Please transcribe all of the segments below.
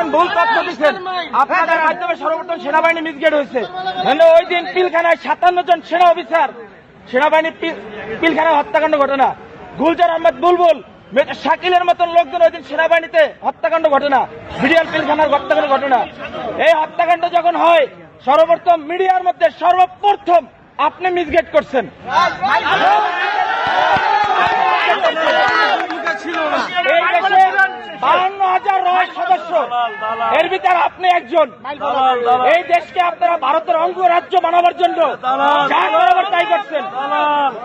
দিচ্ছেন ভুল তথ্য দিচ্ছেন আপনাদের মাধ্যমে সর্বপ্রথম সেনাবাহিনী মিসগেট হয়েছে মানে ওই দিন পিলখানায় সাতান্ন জন সেনা অফিসার সেনাবাহিনী পিলখানায় হত্যাকাণ্ড ঘটনা গুলজার আহমেদ বুলবুল শাকিলের মতন লোকজন ওই দিন সেনাবাহিনীতে হত্যাকাণ্ড ঘটনা বিডিআর পিলখানার হত্যাকাণ্ড ঘটনা এই হত্যাকাণ্ড যখন হয় সর্বপ্রথম মিডিয়ার মধ্যে সর্বপ্রথম আপনি মিসগেট করছেন এই রয় সদস্য। এর ভিতরে আপনি একজন। এই দেশকে আপনারা ভারতের অঙ্গরাজ্য বানাবার জন্য যা করাবার তাই করছেন।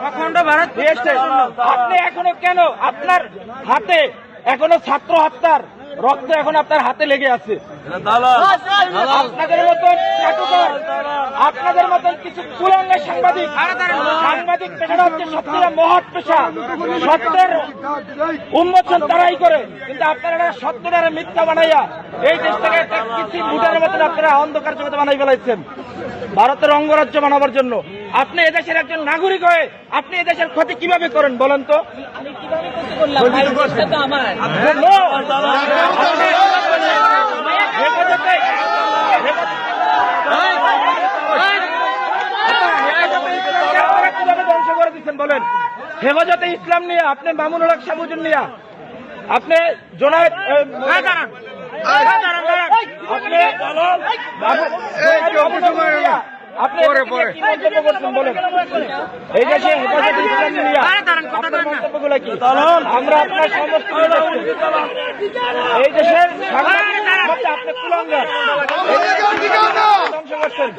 অখণ্ড ভারত আপনি এখনও কেন আপনার হাতে এখনও ছাত্র হত্যার রক্ত এখন আপনার হাতে লেগে আছে? আপনাদের মতন আপনাদের মতন কিছু কুলাঙ্গা সাংবাদিক সাংবাদিক পেশাটা হচ্ছে সত্যিটা মহৎ পেশা সত্যের উন্মোচন তারাই করে। কিন্তু আপনারা এটা সত্য দ্বারা মিথ্যা বানাইয়া এই দেশটাকে একটা কিছু মুটার মতন আপনারা অন্ধকার জগতে বানাই ফেলাইছেন। ভারতের অঙ্গরাজ্য বানাবার জন্য। আপনি এদেশের একজন নাগরিক হয়ে আপনি এদেশের ক্ষতি কীভাবে করেন বলেন তো? No! আপনি হেফাজতে- আপনারা কীভাবে ধ্বংস করে দিচ্ছেন বলেন হেফাজতে ইসলাম নিয়ে আপনি মামুনুল হক সাবুজুন নিয়া আপনি জোনায়েদ আপনি আপনি কি মন্তব্য করছেন বলেন? এই দেশে হেফাজতে ইসলাম নিয়ে আপনার মন্তব্যগুলো কি? আমরা আপনার সমস্ত এই দেশের আপনি কুলঙ্গার। ধ্বংস করছেন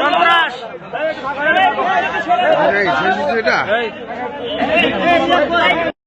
সন্ত্রাস